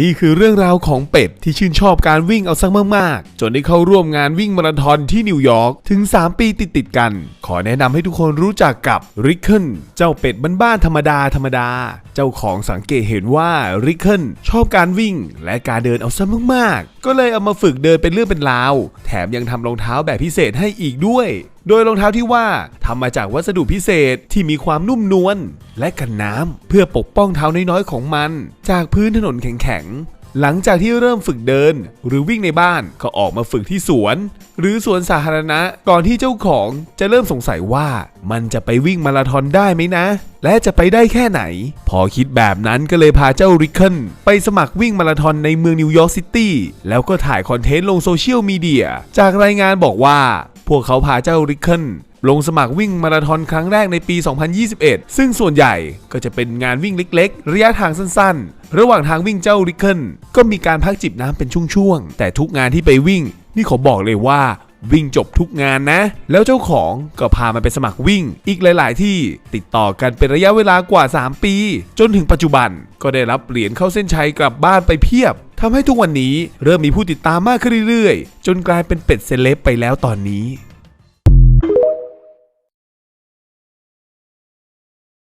นี่คือเรื่องราวของเป็ดที่ชื่นชอบการวิ่งเอาสักมากๆ จนได้เข้าร่วมงานวิ่งมาราธอนที่นิวยอร์กถึง 3 ปีติดๆกัน ขอแนะนำให้ทุกคนรู้จักกับริคเคิลเจ้าเป็ดบ้านๆธรรมดาธรรมดา เจ้าของสังเกตเห็นว่าริคเคิลชอบการวิ่งและการเดินเอาซะมากๆ ก็เลยเอามาฝึกเดินเป็นเรื่องเป็นราว แถมยังทำรองเท้าแบบพิเศษให้อีกด้วย โดยรองเท้าที่ว่าทำมาจากวัสดุพิเศษที่มีความนุ่มนวลและกันน้ำเพื่อปกป้องเท้าน้อยๆของมัน จากพื้นถนนแข็งๆหลังจากที่เริ่มฝึกเดิน หรือวิ่งในบ้านก็ออกมาฝึกที่สวน หรือสวนสาธารณะก่อนที่เจ้าของจะเริ่มสงสัยว่า มันจะไปวิ่งมาราธอนได้ไหมนะ และจะไปได้แค่ไหน พอคิดแบบนั้นก็เลยพาเจ้าริคเคิลไปสมัครวิ่งมาราธอนในเมืองนิวยอร์กซิตี้แล้วก็ถ่ายคอนเทนต์ลงโซเชียลมีเดียจากรายงานบอกว่า พวกเขาพาเจ้าริคเคิลลงสมัครวิ่งมาราธอนครั้งแรกในปี 2021 ซึ่งส่วนใหญ่ก็จะเป็นงานวิ่งเล็กๆ ระยะทางสั้นๆ ระหว่างทางวิ่งเจ้าริคเคิลก็มีการพักจิบน้ำเป็นช่วงๆ แต่ทุกงานที่ไปวิ่ง นี่ขอบอกเลยว่าวิ่งจบทุกงานนะ แล้วเจ้าของก็พามันไปสมัครวิ่ง อีกหลาย ๆ ที่ติดต่อกันเป็นระยะเวลากว่า 3 ปี จนถึงปัจจุบันก็ได้รับเหรียญเข้าเส้นชัยกลับบ้านไปเพียบ ทำให้ทุกวันนี้เริ่มมีผู้ติดตามมากขึ้นเรื่อยๆ จนกลายเป็นเป็ดเซเลบไปแล้วตอนนี้